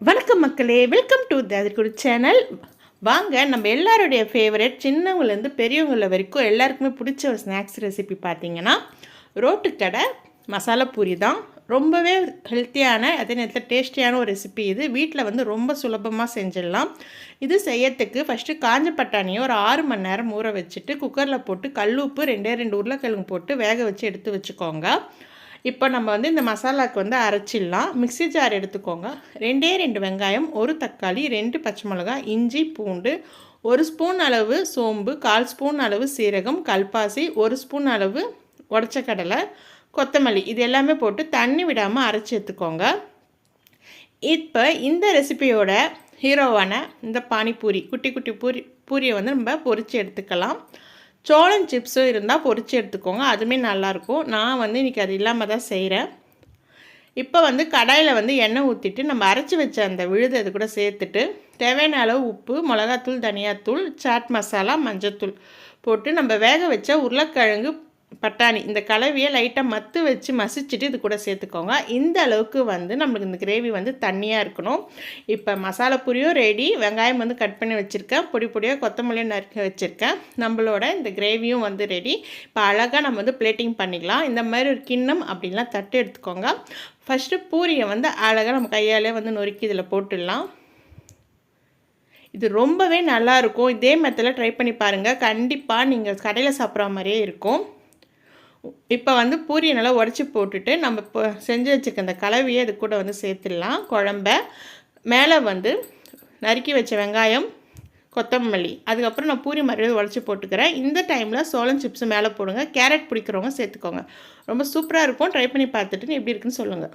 வணக்கம் மக்களே welcome to ததிர்குடி channel வாங்க நம்ம எல்லாருடைய ஃபேவரட் சின்னவங்கலேருந்து பெரியவங்கள வரைக்கும் எல்லாருக்குமே பிடிச்ச ஒரு ஸ்நாக்ஸ் ரெசிபி பார்த்தீங்கன்னா ரோட்டுக்கடை மசாலா பூரி தான். ரொம்பவே ஹெல்த்தியான அதே நேரத்தில் டேஸ்டியான ஒரு ரெசிபி இது. வீட்டில் வந்து ரொம்ப சுலபமாக செஞ்சிடலாம். இது செய்யறதுக்கு ஃபஸ்ட்டு காஞ்ச பட்டாணியை ஒரு ஆறு மணி நேரம் ஊற வச்சுட்டு குக்கரில் போட்டு கல் உப்பு ரெண்டே ரெண்டு உருளைக்கிழங்கு போட்டு வேக வச்சு எடுத்து வச்சுக்கோங்க. இப்போ நம்ம வந்து இந்த மசாலாவுக்கு வந்து அரைச்சிடலாம். மிக்ஸி ஜார் எடுத்துக்கோங்க. ரெண்டே ரெண்டு வெங்காயம் ஒரு தக்காளி ரெண்டு பச்சை மிளகாய் இஞ்சி பூண்டு ஒரு ஸ்பூன் அளவு சோம்பு கால் ஸ்பூன் அளவு சீரகம் கல்பாசி ஒரு ஸ்பூன் அளவு உடச்ச கடலை கொத்தமல்லி. இது எல்லாமே போட்டு தண்ணி விடாமல் அரைச்சி எடுத்துக்கோங்க. இப்போ இந்த ரெசிபியோட ஹீரோவான இந்த பானிபூரி குட்டி குட்டி பூரி பூரியை வந்து நம்ம பொரித்து எடுத்துக்கலாம். சோளம் சிப்ஸும் இருந்தால் பொறிச்சு எடுத்துக்கோங்க. அதுவுமே நல்லாயிருக்கும். நான் வந்து இன்றைக்கி அது இல்லாமல் தான் செய்கிறேன் இப்போ வந்து கடாயில் வந்து எண்ணெய் ஊற்றிட்டு நம்ம அரைச்சி வச்ச அந்த விழுது அது கூட சேர்த்துட்டு தேவையான அளவு உப்பு மிளகாத்தூள் தனியாத்தூள் சாட் மசாலா மஞ்சத்தூள் போட்டு நம்ம வேக வச்ச உருளைக்கிழங்கு பட்டாணி. இந்த கலவையை லைட்டாக மத்து வச்சு மசிச்சுட்டு இது கூட சேர்த்துக்கோங்க. இந்த அளவுக்கு வந்து நம்மளுக்கு இந்த கிரேவி வந்து தண்ணியாக இருக்கணும். இப்போ மசாலா பூரியும் ரெடி வெங்காயம் வந்து கட் பண்ணி வச்சுருக்கேன். பொடி பொடியாக கொத்தமல்லியும் நறுக்கி வச்சுருக்கேன். நம்மளோட இந்த கிரேவியும் வந்து ரெடி இப்போ அழகாக நம்ம வந்து பிளேட்டிங் பண்ணிக்கலாம். இந்த மாதிரி ஒரு கிண்ணம் அப்படின்லாம் தட்டு எடுத்துக்கோங்க. ஃபஸ்ட்டு பூரியை வந்து அழகாக நம்ம கையாலே வந்து நொறுக்கி இதில் போட்டுடலாம். இது ரொம்பவே நல்லாயிருக்கும் இதே மெத்தடில் ட்ரை பண்ணி பாருங்கள் கண்டிப்பாக நீங்கள் கடையில் சாப்பிட்ற மாதிரியே இருக்கும். இப்போ வந்து பூரியை நல்லா உடச்சி போட்டுட்டு நம்ம இப்போ செஞ்சு வச்சுக்க இந்த கலவையை அது கூட வந்து சேர்த்துடலாம். குழம்ப மேலே வந்து நறுக்கி வச்ச வெங்காயம் கொத்தமல்லி அதுக்கப்புறம் நான் பூரி மறுபடியும் உடச்சி போட்டுக்கிறேன். இந்த டைமில் சோளம் சிப்ஸ் மேலே போடுங்க. கேரட் பிடிக்கிறவங்க சேர்த்துக்கோங்க. ரொம்ப சூப்பராக இருக்கும். ட்ரை பண்ணி பார்த்துட்டு எப்படி இருக்குன்னு சொல்லுங்கள்